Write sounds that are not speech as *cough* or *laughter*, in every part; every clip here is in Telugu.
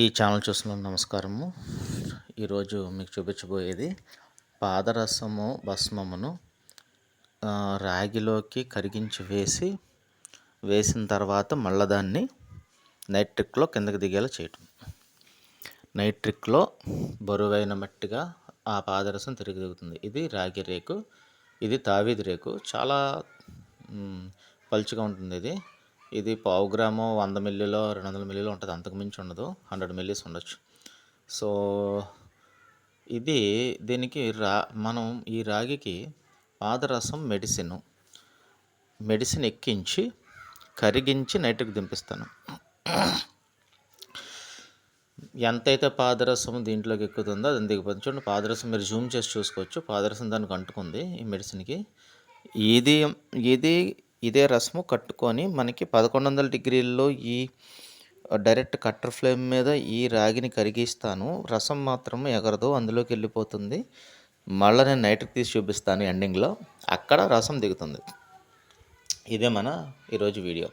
ఈ ఛానల్ చూసిన నమస్కారము. ఈరోజు మీకు చూపించబోయేది పాదరసము భస్మమును రాగిలోకి కరిగించి వేసి వేసిన తర్వాత మళ్ళీ దాన్ని నైట్రిక్లో కిందకి దిగేలా చేయటం. నైట్రిక్లో బరువైన మట్టిగా ఆ పాదరసం తిరిగి దిగుతుంది. ఇది రాగి రేకు ఇది తావీది రేకు. చాలా పలుచగా ఉంటుంది ఇది. ఇది పావు గ్రాము వంద మిల్లీలో రెండు వందల మిల్లీలో ఉంటుంది. అంతకుమించి ఉండదు. హండ్రెడ్ మిల్లీస్ ఉండొచ్చు. సో ఇది దీనికి రా మనం ఈ రాగికి పాదరసం మెడిసిన్ మెడిసిన్ ఎక్కించి కరిగించి నైట్కి దింపిస్తాను. ఎంతైతే పాదరసం దీంట్లోకి ఎక్కుతుందో అది దిగిపోతుంది చూడండి పాదరసం మీరు జూమ్ చేసి చూసుకోవచ్చు. పాదరసం దానికి అంటుకుంది ఈ మెడిసిన్కి. ఇది ఇది ఇదే రసము కట్టుకొని మనకి పదకొండు వందల డిగ్రీల్లో ఈ డైరెక్ట్ కట్టర్ ఫ్లేమ్ మీద ఈ రాగిని కరిగిస్తాను. రసం మాత్రం ఎగరదు అందులోకి వెళ్ళిపోతుంది. మళ్ళీ నేను నైట్కి తీసి చూపిస్తాను ఎండింగ్లో. అక్కడ రసం దిగుతుంది. ఇదే మన ఈరోజు వీడియో.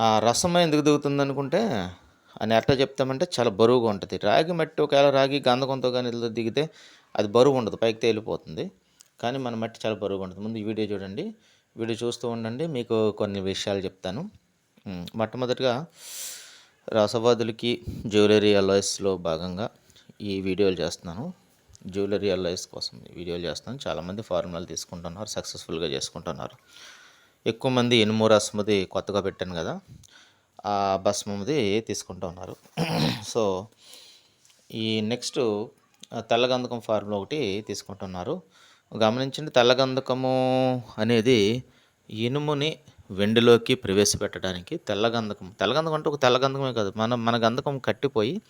ఆ రసం ఎందుకు దిగుతుంది అనుకుంటే అని ఎట్లా చెప్తామంటే చాలా బరువుగా ఉంటుంది. రాగి మట్టి ఒకవేళ రాగి గంధకంతో కానీ దిగితే అది బరువు ఉండదు పైకి తేలిపోతుంది. కానీ మన మట్టి చాలా బరువుగా ఉంటుంది. ముందు ఈ వీడియో చూడండి. వీడియో చూస్తూ ఉండండి మీకు కొన్ని విషయాలు చెప్తాను. మొట్టమొదటిగా రసవాదులకి జ్యువెలరీ అలాయిస్లో భాగంగా ఈ వీడియోలు చేస్తున్నాను. జ్యువెలరీ అలాయిస్ కోసం వీడియోలు చేస్తున్నాను. చాలామంది ఫార్ములాలు తీసుకుంటున్నారు సక్సెస్ఫుల్గా చేసుకుంటున్నారు. ఎక్కువ మంది ఇనుము రసముది కొత్తగా పెట్టాను కదా ఆ భస్మముది తీసుకుంటూ ఉన్నారు. *clears throat* సో ఈ నెక్స్ట్ తెల్లగంధకం ఫార్ములా ఒకటి తీసుకుంటున్నారు. గమనించండి తెల్లగంధకము అనేది ఇనుముని వెండిలోకి ప్రవేశపెట్టడానికి తెల్లగంధకం. తెల్లగంధకం అంటే ఒక తెల్లగంధకమే కాదు. మన మన గంధకం కట్టిపోయి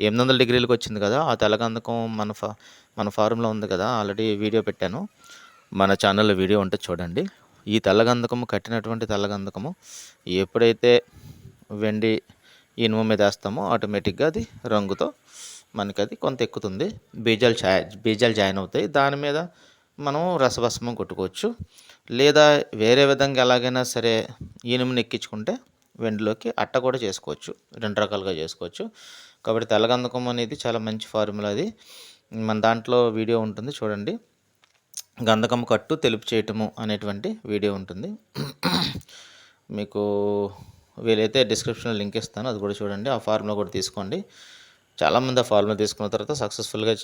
ఎనిమిది వందల డిగ్రీలకు వచ్చింది కదా ఆ తెల్లగంధకం మన ఫా మన ఫారంలో ఉంది కదా ఆల్రెడీ వీడియో పెట్టాను. మన ఛానల్లో వీడియో ఉంటే చూడండి. ఈ తెల్లగంధకము కట్టినటువంటి తెల్లగంధకము ఎప్పుడైతే వెండి ఇనుము మీద వేస్తామో ఆటోమేటిక్గా అది రంగుతో మనకి అది కొంత ఎక్కుతుంది. బీజాలు చా బీజాలు జాయిన్ అవుతాయి. దాని మీద మనం రసభస్మం కొట్టుకోవచ్చు. లేదా వేరే విధంగా ఎలాగైనా సరే ఇనుముని ఎక్కించుకుంటే వెండిలోకి అట్ట కూడా చేసుకోవచ్చు. రెండు రకాలుగా చేసుకోవచ్చు. కాబట్టి తెల్లగంధకం అనేది చాలా మంచి ఫార్ములా అది. మన దాంట్లో వీడియో ఉంటుంది చూడండి. గంధకం కట్టు తెలుపు చేయటము అనేటువంటి వీడియో ఉంటుంది. మీకు వీలైతే డిస్క్రిప్షన్లో లింక్ ఇస్తాను. అది కూడా చూడండి. ఆ ఫార్ములా కూడా తీసుకోండి. చాలామంది ఆ ఫార్ములా తీసుకున్న తర్వాత సక్సెస్ఫుల్గా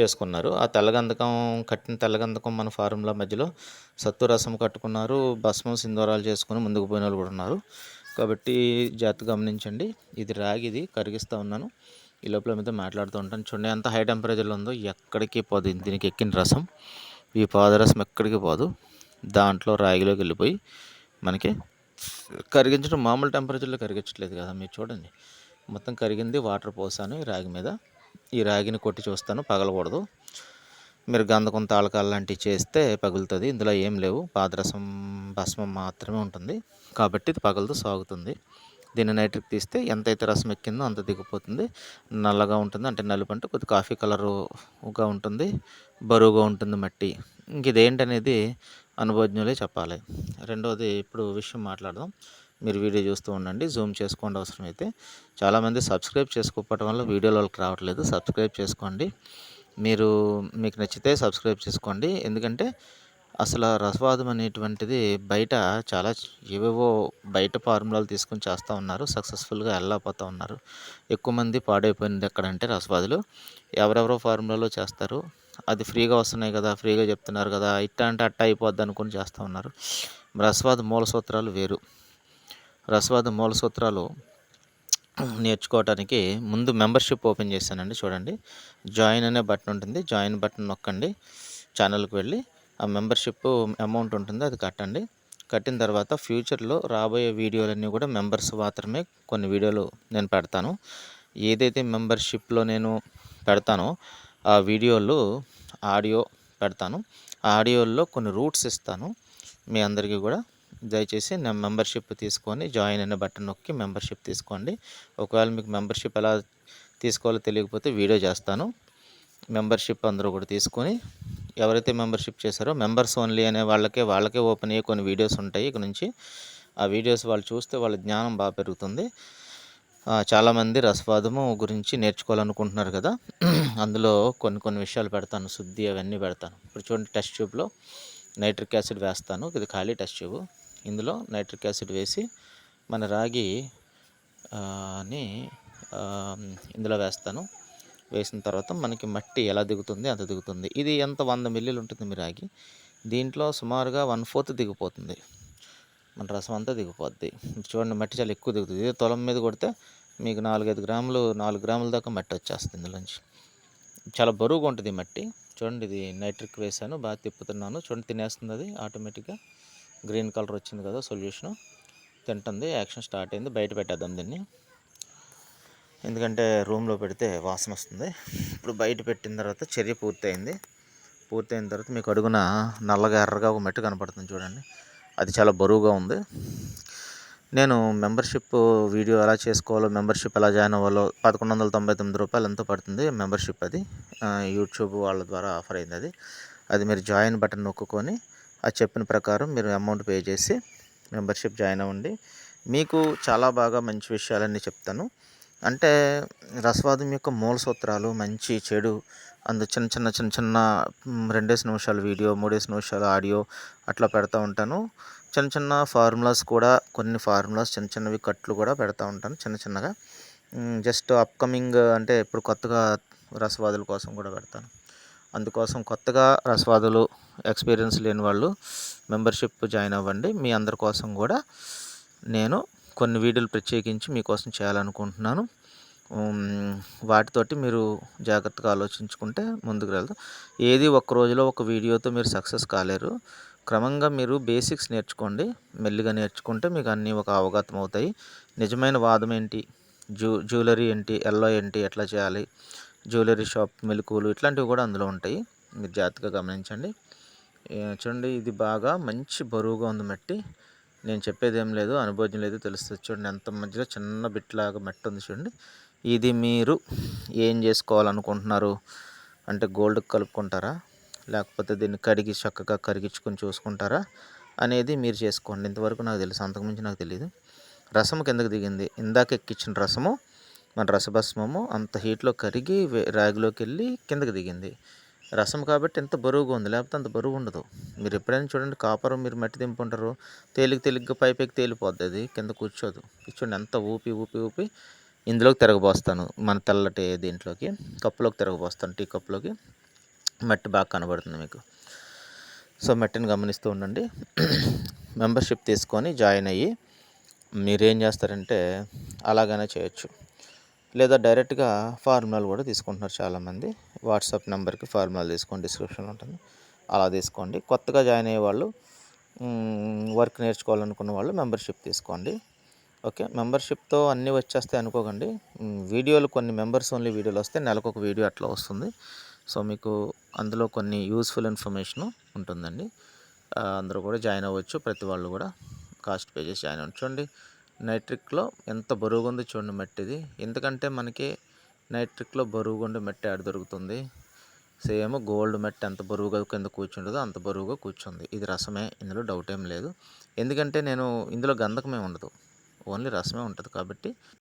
చేసుకున్నారు. ఆ తెల్లగంధకం కట్టిన తెల్లగంధకం మన ఫారంలో మధ్యలో సత్తు రసం కట్టుకున్నారు. భస్మం సింధూరాలు చేసుకుని ముందుకు పోయిన వాళ్ళు కూడా ఉన్నారు. కాబట్టి జాగ్రత్త గమనించండి. ఇది రాగిది కరిగిస్తూ ఉన్నాను. ఈ లోపల మీతో మాట్లాడుతూ ఉంటాను. చూడండి ఎంత హై టెంపరేచర్లో ఉందో ఎక్కడికి పోదు. దీనికి ఎక్కిన రసం. ఈ పాదరసం ఎక్కడికి పోదు. దాంట్లో రాగిలోకి వెళ్ళిపోయి మనకి కరిగించడం మామూలు టెంపరేచర్లో కరిగించట్లేదు కదా. మీరు చూడండి. మొత్తం కరిగింది వాటర్ పోసాను ఈ రాగి మీద. ఈ రాగిని కొట్టి చూస్తాను పగలకూడదు. మీరు గంధకం తాళకాలు లాంటివి చేస్తే పగులుతుంది. ఇందులో ఏం లేవు. పాదరసం భస్మం మాత్రమే ఉంటుంది. కాబట్టి ఇది పగలదు సాగుతుంది. దీన్ని నైట్రిక్ తీస్తే ఎంతైతే రసం ఎక్కిందో అంత దిగిపోతుంది. నల్లగా ఉంటుంది అంటే నలుపు అంటే కొద్ది కాఫీ కలరుగా ఉంటుంది బరువుగా ఉంటుంది మట్టి. ఇంక ఇదేంటనేది అనుభవజ్ఞులే చెప్పాలి. రెండోది ఇప్పుడు విషయం మాట్లాడదాం. మీరు వీడియో చూస్తూ ఉండండి జూమ్ చేసుకోండి అవసరమైతే. చాలామంది సబ్స్క్రైబ్ చేసుకోకపోవడం వల్ల వీడియోలు వాళ్ళకి రావట్లేదు. సబ్స్క్రైబ్ చేసుకోండి. మీరు మీకు నచ్చితే సబ్స్క్రైబ్ చేసుకోండి. ఎందుకంటే అసలు రసవాదం అనేటువంటిది బయట చాలా ఏవేవో బయట ఫార్ములాలు తీసుకొని చేస్తూ ఉన్నారు. సక్సెస్ఫుల్గా వెళ్ళకపోతూ ఉన్నారు. ఎక్కువ మంది పాడైపోయింది ఎక్కడంటే రసవాదులు. ఎవరెవరో ఫార్ములాలో చేస్తారు. అది ఫ్రీగా వస్తున్నాయి కదా ఫ్రీగా చెప్తున్నారు కదా ఇట్ట అంటే అట్ట అయిపోద్ది అనుకుని చేస్తూ ఉన్నారు. రసవాద మూల సూత్రాలు వేరు. రసవాద మూల సూత్రాలు నేర్చుకోవడానికి ముందు మెంబర్షిప్ ఓపెన్ చేశానండి చూడండి. జాయిన్ అనే బటన్ ఉంటుంది జాయిన్ బటన్ నొక్కండి ఛానల్కి వెళ్ళి ఆ మెంబర్షిప్ అమౌంట్ ఉంటుంది అది కట్టండి. కట్టిన తర్వాత ఫ్యూచర్లో రాబోయే వీడియోలన్నీ కూడా మెంబర్స్ మాత్రమే కొన్ని వీడియోలు నేను పెడతాను. ఏదైతే మెంబర్షిప్లో నేను పెడతానో ఆ వీడియోలు ఆడియో పెడతాను. ఆ ఆడియోల్లో కొన్ని రూట్స్ ఇస్తాను మీ అందరికీ కూడా దయచేసి నా మెంబర్షిప్ తీసుకొని జాయిన్ అనే బటన్ నొక్కి మెంబర్షిప్ తీసుకోండి. ఒకవేళ మీకు మెంబర్షిప్ ఎలా తీసుకోవాలో తెలియకపోతే వీడియో చేస్తాను. మెంబర్షిప్ అందరూ కూడా తీసుకొని ఎవరైతే మెంబర్షిప్ చేశారో మెంబర్స్ ఓన్లీ అనే వాళ్ళకే వాళ్ళకే ఓపెన్ అయ్యే కొన్ని వీడియోస్ ఉంటాయి ఇక్కడ నుంచి. ఆ వీడియోస్ వాళ్ళు చూస్తే వాళ్ళ జ్ఞానం బాగా పెరుగుతుంది. చాలామంది రసవాదము గురించి నేర్చుకోవాలనుకుంటున్నారు కదా. అందులో కొన్ని కొన్ని విషయాలు పెడతాను. శుద్ధి అవన్నీ పెడతాను. ఇప్పుడు చూడండి టెస్ట్ ట్యూబ్లో నైట్రిక్ యాసిడ్ వేస్తాను. ఇది ఖాళీ టెస్ట్ ట్యూబ్. ఇందులో నైట్రిక్ యాసిడ్ వేసి మన రాగి ని ఇందులో వేస్తాను. వేసిన తర్వాత మనకి మట్టి ఎలా దిగుతుంది అంత దిగుతుంది. ఇది ఎంత వంద మిల్లీలు ఉంటుంది మీ రాగి? దీంట్లో సుమారుగా వన్ ఫోర్త్ దిగిపోతుంది. మన రసం అంతా దిగిపోద్ది. చూడండి మట్టి చాలా ఎక్కువ దిగుతుంది. ఇదే తొలం మీద కొడితే మీకు నాలుగైదు గ్రాములు నాలుగు గ్రాముల దాకా మట్టి వచ్చేస్తుంది ఇందులోంచి. చాలా బరువుగా ఉంటుంది ఈ మట్టి. చూడండి ఇది నైట్రిక్ వేసాను బాగా తిప్పుతున్నాను. చూడండి తినేస్తుంది అది ఆటోమేటిక్గా. గ్రీన్ కలర్ వచ్చింది కదా సొల్యూషన్. తింటుంది యాక్షన్ స్టార్ట్ అయింది. బయట పెట్టేద్దాం దీన్ని. ఎందుకంటే రూమ్లో పెడితే వాసన వస్తుంది. ఇప్పుడు బయట పెట్టిన తర్వాత చర్య పూర్తయింది. పూర్తయిన తర్వాత మీకు అడుగున నల్లగా ఎర్రగా ఒక మెట్టు కనపడుతుంది చూడండి. అది చాలా బరువుగా ఉంది. నేను మెంబర్షిప్ వీడియో ఎలా చేసుకోవాలో మెంబర్షిప్ ఎలా జాయిన్ అవ్వాలో పదకొండు వందల తొంభై తొమ్మిది రూపాయలు ఎంతో పడుతుంది మెంబర్షిప్ అది. యూట్యూబ్ వాళ్ళ ద్వారా ఆఫర్ అయింది అది. అది మీరు జాయిన్ బటన్ నొక్కుకొని ఆ చెప్పిన ప్రకారం మీరు అమౌంట్ పే చేసి మెంబర్షిప్ జాయిన్ అవ్వండి. మీకు చాలా బాగా మంచి విషయాలన్నీ చెప్తాను. అంటే రసవాదం యొక్క మూల సూత్రాలు మంచి చెడు అందు చిన్న చిన్న చిన్న చిన్న రెండేసి నిమిషాలు వీడియో మూడేసి నిమిషాలు ఆడియో అట్లా పెడతా ఉంటాను. చిన్న చిన్న ఫార్ములాస్ కూడా కొన్ని ఫార్ములాస్ చిన్న చిన్నవి కట్లు కూడా పెడతా ఉంటాను చిన్న చిన్నగా. జస్ట్ అప్కమింగ్ అంటే ఇప్పుడు కొత్తగా రసవాదుల కోసం కూడా పెడతాను. అందుకోసం కొత్తగా రసవాదులు ఎక్స్పీరియన్స్ లేని వాళ్ళు మెంబర్షిప్ జాయిన్ అవ్వండి. మీ అందరి కోసం కూడా నేను కొన్ని వీడియోలు ప్రత్యేకించి మీకోసం చేయాలనుకుంటున్నాను. వాటితోటి మీరు జాగ్రత్తగా ఆలోచించుకుంటే ముందుకు వెళ్తాం ఏది ఒక్క రోజులో ఒక వీడియోతో మీరు సక్సెస్ కాలేరు. క్రమంగా మీరు బేసిక్స్ నేర్చుకోండి. మెల్లిగా నేర్చుకుంటే మీకు అన్నీ ఒక అవగతం అవుతాయి. నిజమైన వాదం ఏంటి? జ్యూ జ్యువెలరీ ఏంటి? ఎల్లో ఏంటి? ఎట్లా చేయాలి? జ్యువెలరీ షాప్ మెలకువలు ఇట్లాంటివి కూడా అందులో ఉంటాయి. మీరు జాగ్రత్తగా గమనించండి. చూడండి ఇది బాగా మంచి బరువుగా ఉంది మట్టి. నేను చెప్పేది ఏం లేదు అనుభవం లేదు తెలుస్తుంది చూడండి ఎంత మధ్యలో చిన్న బిట్లాగా మట్టి ఉంది చూడండి. ఇది మీరు ఏం చేసుకోవాలనుకుంటున్నారు? అంటే గోల్డ్ కలుపుకుంటారా? లేకపోతే దీన్ని కడిగి చక్కగా కరిగించుకొని చూసుకుంటారా? అనేది మీరు చేసుకోండి. ఇంతవరకు నాకు తెలుసు అంతకుమించి నాకు తెలియదు. రసం కిందకు దిగింది. ఇందాక ఎక్కించిన రసము మన రసభస్మము అంత హీట్లో కరిగి వే- రాగిలోకి వెళ్ళి కిందకి దిగింది. రసం కాబట్టి ఎంత బరువుగా ఉంది లేకపోతే అంత బరువు ఉండదు. మీరు ఎప్పుడైనా చూడండి కాపర్ మీరు మట్టి దింపుంటారు తేలిక తేలిగ్గా పైపైకి తేలిపోద్ది అది కింద కూర్చోదు. ఇది చూడండి ఎంత ఊపి ఊపి ఊపి ఇందులోకి తిరగబోస్తాను మన తెల్లటి దీంట్లోకి కప్పులోకి తిరగబోస్తాను టీ కప్పులోకి. మట్టి బాగా కనబడుతుంది మీకు. సో మట్టిని గమనిస్తూ ఉండండి. *coughs* మెంబర్షిప్ తీసుకొని జాయిన్ అయ్యి మీరేం చేస్తారంటే అలాగనే చేయొచ్చు. లేదా డైరెక్ట్గా ఫార్ములాలు కూడా తీసుకుంటున్నారు చాలామంది. వాట్సాప్ నెంబర్కి ఫార్ములాలు తీసుకోండి డిస్క్రిప్షన్ ఉంటుంది. అలా తీసుకోండి. కొత్తగా జాయిన్ అయ్యే వాళ్ళు వర్క్ నేర్చుకోవాలనుకున్న వాళ్ళు మెంబర్షిప్ తీసుకోండి. ఓకే? మెంబర్షిప్తో అన్నీ వచ్చేస్తాయి అనుకోకండి. వీడియోలు కొన్ని మెంబర్స్ ఓన్లీ వీడియోలు వస్తే నెలకు ఒక వీడియో అట్లా వస్తుంది. సో మీకు అందులో కొన్ని యూస్ఫుల్ ఇన్ఫర్మేషన్ ఉంటుందండి. అందరూ కూడా జాయిన్ అవ్వచ్చు. ప్రతి వాళ్ళు కూడా కాస్ట్ పే చేసి జాయిన్ అవ్వచ్చు చూడండి నైట్రిక్లో ఎంత బరువుగా ఉంది చూడండి మట్టిది. ఎందుకంటే మనకి నైట్రిక్లో బరువుగా ఉండే మట్టి ఆడ దొరుకుతుంది. సేమ్ గోల్డ్ మట్టి ఎంత బరువుగా కింద కూర్చుంటుందో అంత బరువుగా కూర్చుంది. ఇది రసమే ఇందులో డౌట్ ఏం లేదు. ఎందుకంటే నేను ఇందులో గంధకమే ఉండదు. ఓన్లీ రసమే ఉంటుంది కాబట్టి